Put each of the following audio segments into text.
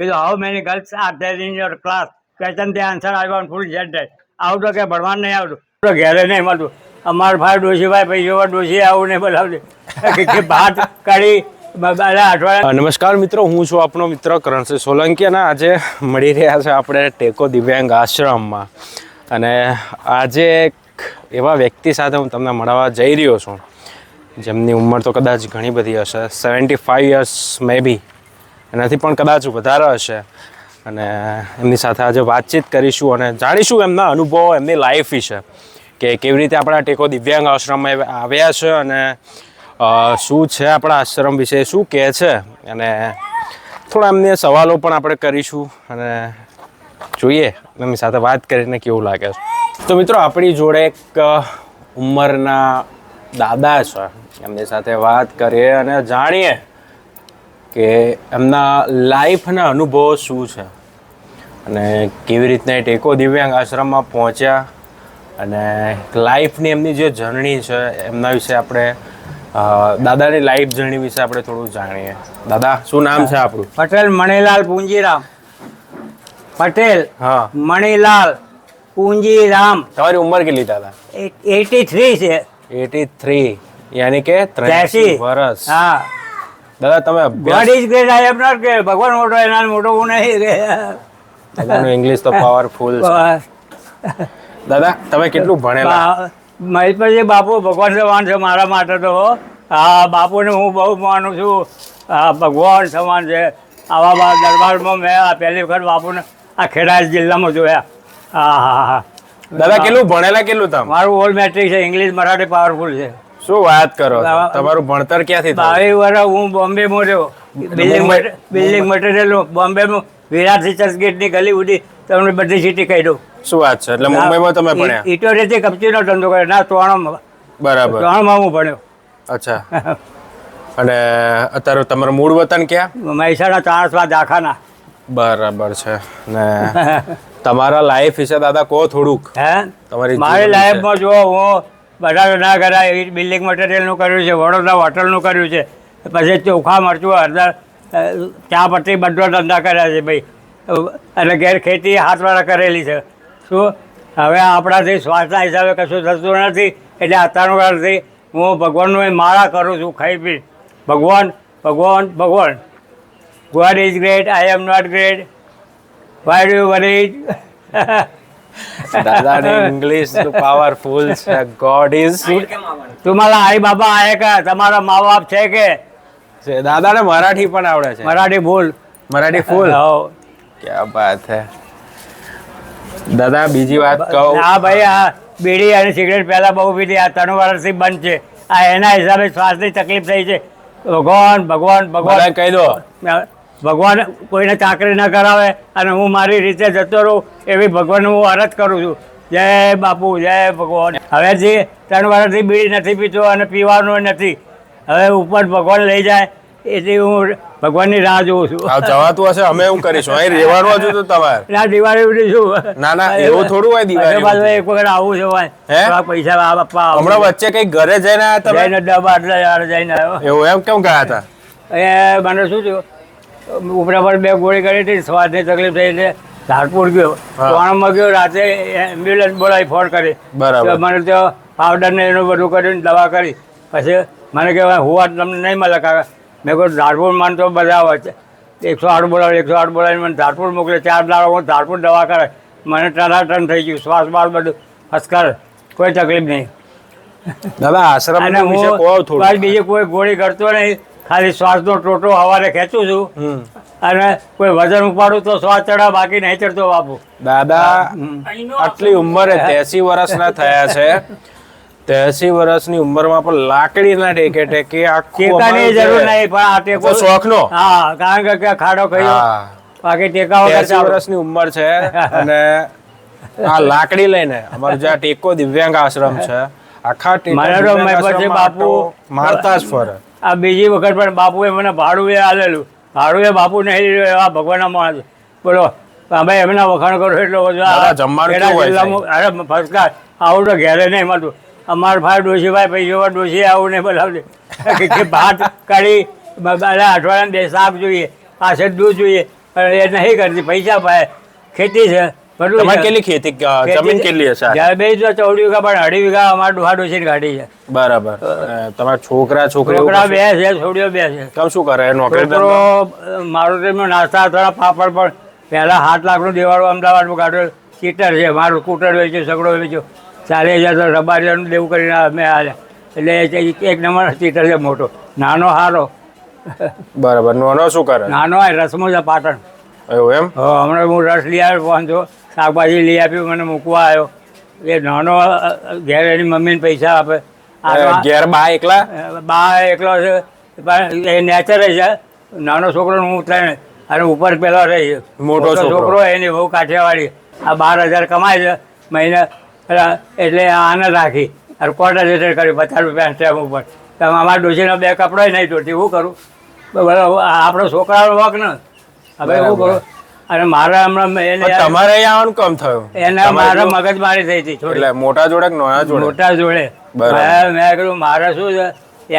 કીધું, how many girls are there in your class question તે answer want full જેડ ડેટ આવું તો કે ભણવાનું નહીં આવતું. તો ઘેરે નહીં મળતું. અમારા ભાઈ ડોશીભાઈ પૈસો ડોશી આવું નહીં બોલાવજે કે- ભાત કાઢી નમસ્કાર મિત્રો, હું છું આપણો મિત્ર કરણસિંહ સોલંકી અને આજે મળી રહ્યા છે આપણે ટેકો દિવ્યાંગ આશ્રમમાં. અને આજે એક એવા વ્યક્તિ સાથે હું તમને મળવા જઈ રહ્યો છું. જેમની ઉંમર તો કદાચ ઘણી બધી હશે. Seventy five years maybe એનાથી પણ કદાચ વધારે હશે. અને એમની સાથે આજે વાતચીત કરીશું અને જાણીશું એમના અનુભવો, એમની લાઈફ વિશે કે કેવી રીતે આપણા ટેકો દિવ્યાંગ આશ્રમમાં આવ્યા છે અને શું છે આપણા આશ્રમ વિશે, શું કહે છે? અને થોડા એમને સવાલો પણ આપણે કરીશું અને જોઈએ એમની સાથે વાત કરીને કેવું લાગે છે. તો મિત્રો, આપણી જોડે એક ઉંમરના દાદા છે. એમની સાથે વાત કરીએ અને જાણીએ કે એમના લાઈફના અનુભવો શું છે? અને કેવી રીતના ટેકો દિવ્યાંગ આશ્રમમાં પહોંચ્યા અને લાઈફની એમની જે જર્ની છે એમના વિશે આપણે દાદાની લાઈફ જર્ની વિશે આપણે થોડું જાણીએ. દાદા શું નામ છે આપણું? પટેલ મણીલાલ પૂંજીરામ. પટેલ હા. મણીલાલ પૂંજીરામ. તમારી ઉંમર કેટલી દાદા? એટી થ્રી છે. Eighty three. યાની કે ત્રેસી વર્ષ. હા. દાદા તમે god is great I am not great ભગવાન મોટો એના મોટો હું નહીં દાદાનું ઇંગ્લિશ તો પાવરફુલ છે. દાદા તમે કેટલું ભણેલા? મહેશભાઈ બાપુ ભગવાન સમાન છે મારા માટે તો હા. બાપુને હું બહુ માનું છું. હા ભગવાન સમાન છે. આવા બા દરબારમાં મેં આ પહેલી વખત બાપુને આ ખેડા જિલ્લામાં જોયા. હા હા હા. દાદા કેટલું ભણેલા કેટલું તમે? મારું ઓલ મેટ્રિક છે ઇંગ્લિશ મરાઠી પાવરફુલ છે. શું વાત કરો તમારું ભણતર ક્યાંથી બાવીસ વર્ષ હું બોમ્બેમાં રહ્યો બિલ્ડિંગ બિલ્ડિંગ મટીરિયલ બોમ્બેમાં વિરાટ રિસર્ચ ગેટની ગલી ઉડી તમને બધી સિટી કહી દઉં શું વાત છે? એટલે મુંબઈમાં તમે ભણ્યા? ઇટોરેથી કપચીનો ધંધો કર્યો. ના ત્રણમાં બરાબર. ત્રણમાં હું ભણ્યો. અચ્છા. અને અત્યારે તમારું મૂળ વતન ક્યાં? મહેસાણા ચાણસવા દાખાના. બરાબર છે. ને તમારા લાઈફ વિશે દાદા કહો થોડુંક. હે? તમારી મારી લાઈફમાં જો હું બધા ના કરાય એવી બિલ્ડિંગ મટીરિયલનું કર્યું છે, વડોદરા હોટલનું કર્યું છે. પછી ચોખા, મરચું, હળદર ચા પત્તી બધો ધંધા કર્યા છે ભાઈ. અને ઘેર ખેતી હાથવાળા કરેલી છે. શું? હવે આપણાથી શ્વાસના હિસાબે કશું થતું નથી. એટલે અત્યારનું કાળથી હું ભગવાનનું એ માળા કરું છું ખાઈ પી. ભગવાન ભગવાન ભગવાન. God is great I am not great why do worry દાદાની ઇંગ્લિશ પાવરફુલ છે ગોડ ઇઝ तुम्हाला आई बाबा आहे का તમારા મા બાપ છે કે છે દાદાને મરાઠી પણ આવડે છે મરાઠી ભૂલ મરાઠી ફૂલ હો. ક્યાં બાત હે દાદા બીજી વાત કહું હા ભાઈ આ બીડી અને સિગરેટ પહેલા બહુ પીધી આ ત્રણ વર્ષથી બંધ છે આ એના હિસાબે શ્વાસની તકલીફ થઈ છે ભગવાન ભગવાન બધા ભગવાન કહી દો ભગવાન કોઈને ચાકરી ન કરાવે અને હું મારી રીતે જતો રહું એવી ભગવાન હું અરજ કરું છું. જય બાપુ જય ભગવાન. હવે જે ત્રણ વર્ષથી બીડી નથી પીતો અને પીવાનું નથી હવે ઉપર ભગવાન લઈ જાય એથી હું ભગવાનની રાહ જોઉં છું. જવાતું હશે અમે એવું કરીશું. અહીં રહેવાનું હતું તો તમારે. ના દિવાળી ઉડી શું? ના, ના, એવું થોડું હોય દિવાળી બાજુ એક વખત આવું છે ભાઈ. પૈસા આપવા બાપા હમણાં વચ્ચે કઈ ઘરે જઈને આવ્યા તમે? જઈને ડબ્બા જઈને આવ્યો. એવું એમ કેમ ગયા હતા? એ મને શું થયું? ઉપરા પર બે ગોળી કરી હતી શ્વાસની તકલીફ થઈ એટલે ધારપુર ગયો. હા. ગયો રાતે એમ્બ્યુલન્સ બોલાવી ફોન કરી. બરાબર. મને તો પાવડર ને એનું બધું કરીને દવા કરી. પછી મને કહેવાય હોવા તમને નહીં મળે કાકા. મેં કહ્યું ધારપુર માન તો બધા હોય છે. એકસો આઠ બોલાવે એકસો આઠ બોલાવીને મને ધારપુર મોકલે. ચાર દાડા હું ધારપુર દવા કરે. મને ટનાટન થઈ ગયું શ્વાસ બાર બધું ફસકાર કોઈ તકલીફ નહીં. દાદા આશ્રમ બીજી કોઈ ગોળી કરતો નહીં. ખાલી શ્વાસનો ટોટો હવારે ખેંચું છું. અને કોઈ વજન ઉપાડું તો શ્વાસ ચડા બાકી નહીં ચડતો બાપુ. દાદા આટલી ઉંમરે ત્યાસી વર્ષના થયા છે. ત્યાસી વર્ષની ઉંમરમાં પણ લાકડીના ટેકે ટેકે આખું ટેકાની જરૂર નહીં પણ આ ટેકો શોખનો? હા કારણ કે ખાડો કયો બાકી ટેકા વગર. વર્ષની ઉંમર છે અને આ લાકડી લઈને અમારું જે ટેકો દિવ્યાંગ આશ્રમ છે આખા ટેકો બાપુ મારતા જ ફરે. આ બીજી વખત પણ બાપુએ મને ભાડું એ આલેલું. ભાડું એ બાપુ નહીં લીધું એવા ભગવાનના માણસ બોલો અમે એમના વખાણ કરો એટલો બધો આ છે? અરે ક્લાસ. આવું તો ઘેરે નહીં મળતું. અમારા ભાઈ ડોશીભાઈ પૈસા ડોશી આવું નહીં બોલાવજે કે- ભાત કાઢી અઠવાડિયાને બે શાક જોઈએ પાછળ દૂધ જોઈએ. એ નહીં કરતી પૈસા ભાઈ ખેતી છે. તમારે કેટલી ખેતી જમીન કેટલી હશે? જ્યારે બે તો ચૌદ વીઘા પણ અઢી વીઘા અમારે ડોહા ડોસીની ગાડી છે. બરાબર. તમારા છોકરા છોકરી છોકરા બે છે છોડીઓ બે છે. તમે શું કરે? નોકરી છોકરો મારું તેમાં નાસ્તા થોડા પાપડ પણ પહેલા સાત લાખનું દેવાળું અમદાવાદમાં કાઢ્યો સ્કૂટર છે મારું સ્કૂટર વેચ્યું સગડો વેચ્યો. ચાલીસ હજાર તો દેવું કરીને અમે એટલે એક નંબર સ્કૂટર છે મોટો. નાનો હારો. બરાબર. નોનો શું કરે? નાનો રસમો છે પાટણ. એવું એમ? હમણાં હું રસ લઈ આવ્યો પાંચસો શાકભાજી લઈ આપ્યું મને મૂકવા આવ્યો. એ નાનો ઘેર એની મમ્મીને પૈસા આપે. ઘેર બા એકલા? બા એકલો છે. પણ એ નેચર છે. નાનો છોકરો હું ત્રણ. અને ઉપર પેલો રહી. મોટો છોકરો. એની બહુ કાઠિયાવાડી. આ બાર હજાર કમાય છે મહિને. એટલે આને રાખી. અને કોર્ટર લેટર કર્યું પચાસ રૂપિયા સ્ટેમ્પ ઉપર. તો અમારા ડોસીનો બે કપડોય નહીં ધોતી શું કરું? બરાબર આપણો છોકરાનો વખ ને. હવે શું કરું? અને મારા હમણાં તમારે અહીંયા આવવાનું કામ થયું? એના મારા મગજમારી થઈ હતી એટલે મોટા જોડે નાના જોડે? મોટા જોડે. મેં કીધું મારે શું છે?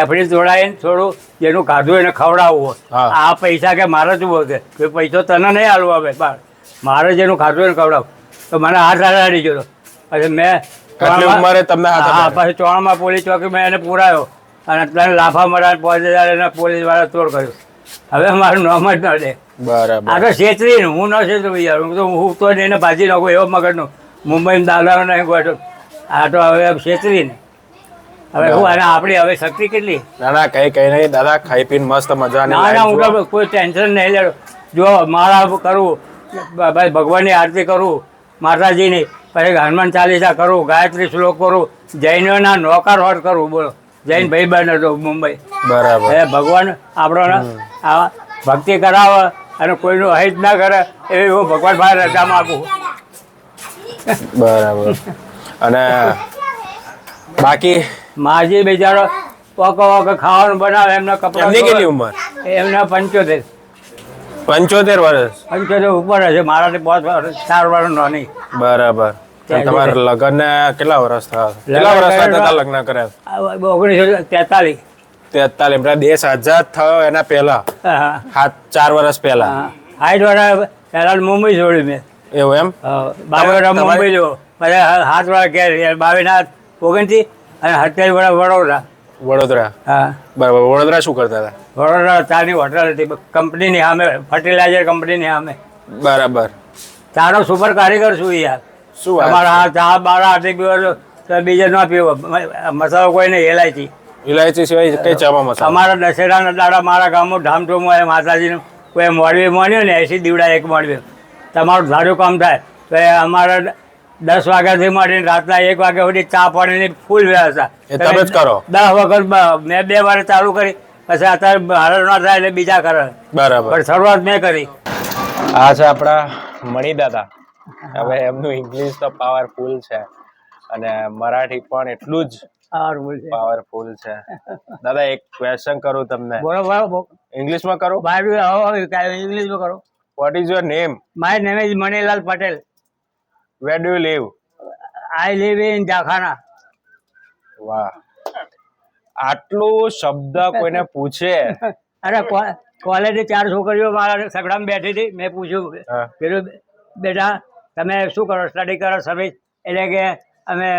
એફડી જોડાઈને થોડું જેનું ખાધું એને ખવડાવવું. આ પૈસા કે મારે શું બોલશે કે? પૈસો તને નહીં હાલવા ભાઈ બાર. મારે જેનું ખાધું એને ખવડાવું. તો મને હાથ હાડાડી ગયો પછી મેં ઉંમરે તમને હા? પછી ચોણમાં પોલીસ ચોકી મેં એને પુરાયો. અને તને લાફા મરા પાંચ હજાર એના પોલીસવાળા તોડ કર્યો. હવે મારું નામ જ ન દે બરાબર. આ તો છેતરી હું ન છેતરું યાર. હું તો હું તો એને ભાજી નાખું એવો મગજનું. મુંબઈમાં દાદા નહીં આ તો હવે છેતરી ને. હવે હું અને આપણી હવે શક્તિ કેટલી? ના ના કઈ કઈ નહીં. દાદા ખાઈ પીને મસ્ત મજા ના ના હું તો કોઈ ટેન્શન નહીં લેડો જો મારા કરું ભાઈ ભગવાનની આરતી કરું માતાજીની પછી હનુમાન ચાલીસા કરું ગાયત્રી શ્લોક કરું જૈનોના નોકર હોટ કરું બોલો. જૈન ભાઈ બહેન હતો મુંબઈ. બરાબર. એ ભગવાન આપણો આ ભક્તિ કરાવે અને કોઈનું અહિત ના કરે એવી હું ભગવાન ભાઈ રજા માગું. બરાબર. અને બાકી? માજી બિચારો વકો વોકો ખાવાનું બનાવે એમના કપડા એમની કેટલી ઉંમર? એમના પંચોતેર. પંચોતેર વર્ષ? પંચોતેર ઉપર હશે મારાથી બહુ ચાર વર્ષ નાની. બરાબર. તમારા લગ્ન ને કેટલા વર્ષ થયા? કેટલા લગ્ન વર્ષ થયા લગ્ન કર્યા? ઓગણીસો તેતાલીસ. તેતાલીસ એટલે દેશ આઝાદ થયો એના પહેલા. હાથ ચાર વર્ષ પહેલા. હાઈટ વાળા પહેલા મુંબઈ જોડી મેં. એવું એમ? બાવીસ વાળા મુંબઈ જો પછી હાથ વાળા ઘેર બાવીસ હાથ ઓગણથી અને સત્યાવીસ વાળા વડોદરા. વડોદરા? હા. બરાબર. વડોદરા શું કરતા હતા? વડોદરા ચાની હોટલ હતી. કંપનીની સામે ફર્ટિલાઇઝર કંપનીની સામે. બરાબર. તારો સુપર કારીગર છું યાર. શું તમારા આ ચા બારા આર્થિક દિવસ તો બીજે ન પીવો. મસાલો કોઈ નહીં એલાયચી ઇલાયચી સિવાય કઈ ચામાં મસાલા? અમારા દશેરાના દાડા મારા ગામમાં ધામધૂમ હોય માતાજીનું કોઈ મોડવી મળ્યો ને એસી દીવડા એક મોડવી તમારું ધારું કામ થાય. તો એ અમારા દસ વાગ્યાથી માંડીને રાતના એક વાગ્યા સુધી ચા પાણીની ફૂલ વ્યવસ્થા. તમે જ કરો? દસ વખત મેં બે વાર ચાલુ કરી પછી અત્યારે હાલ ના થાય એટલે બીજા કરે. બરાબર. પણ શરૂઆત મેં કરી. આ છે આપણા મણિદાદા. હવે એમનું ઇંગ્લિશ તો પાવરફુલ છે. અને મરાઠી પણ એટલું જ બોલ છે. પાવરફુલ છે. દાદા એક ક્વેશ્ચન કરું તમને. બોલો બોલો ઇંગ્લિશમાં કરું? બહાર ઇંગ્લિશમાં કરો? What is your name my name is Manilal Patel where do you live I live in Jakhana વાહ. આટલું શબ્દ કોઈને પૂછે? અરે કોલેજે ચાર છોકરીઓ મારા સગડામાં બેઠી હતી. મેં પૂછ્યું કે બેટા તમે શું કરો? સ્ટડી કરો સર્વિસ એટલે કે અમે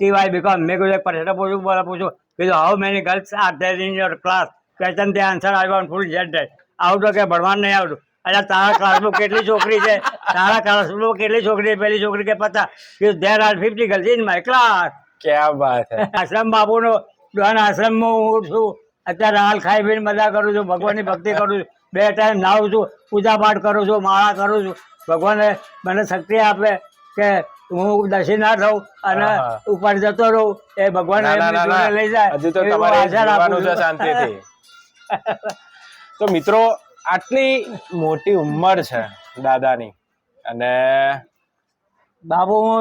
ટીવાય બીકોમ મેં કીધું પરસેન્ટ પૂછું બોલા પૂછું. કીધું how many girls are there in your class question તે આન્સર આઈ વોન્ટ ફૂલ જેટ ડેટ આવડું કે ભણવાનું નહીં આવડું અરે તારા ક્લાસમાં કેટલી છોકરી છે? તારા ક્લાસમાં કેટલી છોકરી પેલી છોકરી કે પતા. કીધું there are fifty girls in my class ક્યાં વાત આશ્રમ બાપુનો ડોન આશ્રમમાં હું છું. અત્યારે હાલ ખાઈ પીને મજા કરું છું ભગવાનની ભક્તિ કરું છું. બે ટાઈમ નાહું છું પૂજા પાઠ કરું છું માળા કરું છું. ભગવાને મને શક્તિ આપે કે હું દશી ના થઉં અને ઉપર જતો રહું એ ભગવાન ના, ના, ના, ના. લઈ જાય હજુ તો તમારે છે શાંતિથી. તો મિત્રો આટલી મોટી ઉંમર છે દાદાની અને બાબુ હું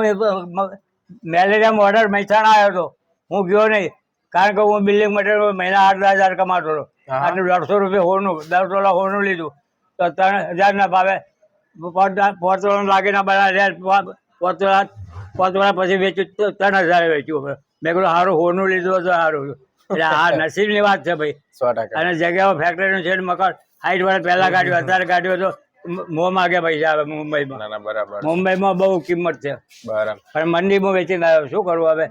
મેલેરિયા ઓર્ડર મહેસાણા આવ્યો હતો. હું ગયો નહીં કારણ કે હું બિલ્ડિંગ મટીરિયલ મહિના આઠ દસ હજાર કમાતો હતો. અને દોઢસો રૂપિયા હોનું દસ ડોલર હોનું લીધું. તો ત્રણ હજારના ભાવે પાંચ ડોલર લાગીને બધા પાંચ ડોલર પછી વેચ્યું ત્રણ હજાર વેચ્યું મેં કીધું સારું હોનું લીધું હતું સારું એટલે આ નસીબની વાત છે ભાઈ. સો ટકા. અને જગ્યાઓ ફેક્ટરીનું છે મકાન હાઈટ વાળા પહેલા કાઢ્યું અત્યારે કાઢ્યું તો મોં માગે પૈસા આવે મુંબઈમાં. બરાબર મુંબઈમાં બહુ કિંમત છે. બરાબર. પણ મંડીમાં વેચીને આવ્યો. શું કરવું હવે?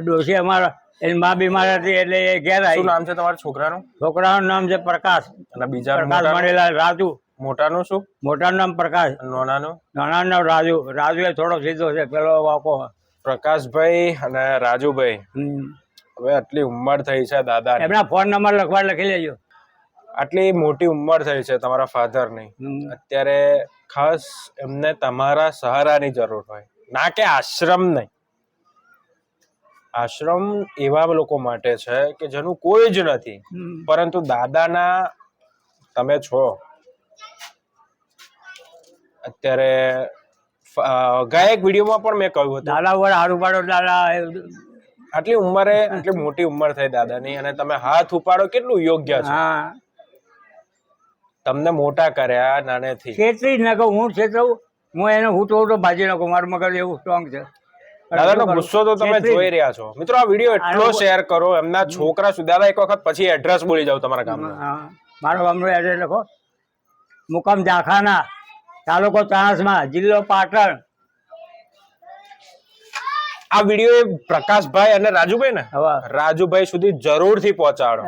ડોસી અમારા એની મા બીમાર હતી એટલે એ ઘેર આવી. નામ છે તમારા છોકરાનું? છોકરાનું નામ છે પ્રકાશ. અને બીજા પ્રકાશ મળેલા રાજુ મોટાનું શું? મોટાનું નામ પ્રકાશ. નાનાનું? નાનાનું નામ રાજુ. રાજુ એ થોડો સીધો છે પેલો વાકો. પ્રકાશભાઈ અને રાજુભાઈ. હવે આટલી ઉંમર થઈ છે દાદા એમના ફોન નંબર લખવા લખી લેજો. આટલી મોટી ઉંમર થઈ છે તમારા ફાધરની. અત્યારે ખાસ એમને તમારા સહારાની જરૂર હોય. ના કે આશ્રમ નહીં. આશ્રમ એવા લોકો માટે છે કે જેનું કોઈ જ નથી. પરંતુ દાદાના તમે છો. અત્યારે ગયા એક વિડીયોમાં પણ મેં કહ્યું હતું. દાદા ઉપર હાર ઉપાડો દાદા આટલી ઉંમરે આટલી મોટી ઉંમર થઈ દાદાની અને તમે હાથ ઉપાડો કેટલું યોગ્ય છે. તમને મોટા કર્યા નાનેથી. છેતરી જ નાખો હું છેતરું હું એને હું તો તો ભાજી નાખું મારું મગજ એવું સ્ટ્રોંગ છે. દાદાનો ગુસ્સો તો તમે જોઈ રહ્યા છો. મિત્રો આ વીડિયો એટલો શેર કરો એમના છોકરા સુધી. દાદા એક વખત પછી એડ્રેસ બોલી જાવ તમારા ગામનું. હા. મારો ગામનો એડ્રેસ લખો. મુકામ જાખાના. તાલુકો ચાણસમાં જિલ્લો પાટણ. આ વીડિયો એ પ્રકાશભાઈ અને રાજુભાઈ ને? રાજુભાઈ સુધી જરૂરથી પહોંચાડો.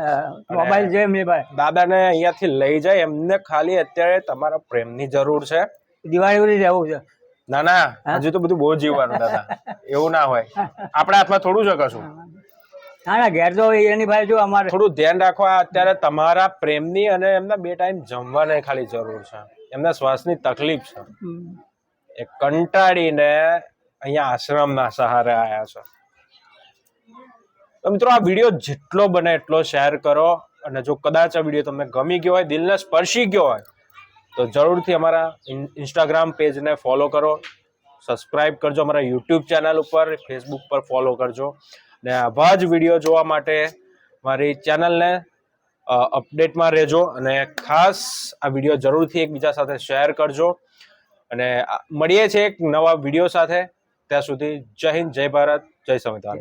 મોબાઈલ જે એમની પાસે દાદાને અહીંયાથી લઈ જાય એમને ખાલી અત્યારે તમારા પ્રેમની જરૂર છે. દિવાળી સુધી રહેવું છે. ના ના હજુ તો બધું બહુ જીવવાનું દાદા. એવું ના હોય. આપણા હાથમાં થોડું જ કશું ના ના ઘેર તો એની ભાઈ જો અમારે. થોડું ધ્યાન રાખો અત્યારે તમારા પ્રેમની અને એમના બે ટાઈમ જમવાની ખાલી જરૂર છે. એમના શ્વાસની તકલીફ છે. એ કંટાળીને અહીંયા આશ્રમના સહારે આવ્યા છે. તો મિત્રો આ વીડિયો જેટલો બને એટલો શેર કરો અને જો કદાચ આ વીડિયો તમને ગમી ગયો હોય દિલને સ્પર્શી ગયો હોય તો જરૂરથી અમારા ઇન્સ્ટાગ્રામ પેજને ફોલો કરો. સબસ્ક્રાઇબ કરજો અમારા યુટ્યુબ ચેનલ ઉપર ફેસબુક પર ફોલો કરજો. ને આવા જ વીડિયો જોવા માટે મારી ચેનલને અપડેટમાં રહેજો અને ખાસ આ વીડિયો જરૂરથી એકબીજા સાથે શેર કરજો. અને મળીએ છીએ એક નવા વીડિયો સાથે. ત્યાં સુધી જય હિન્દ, જય ભારત, જય સંવિધાન.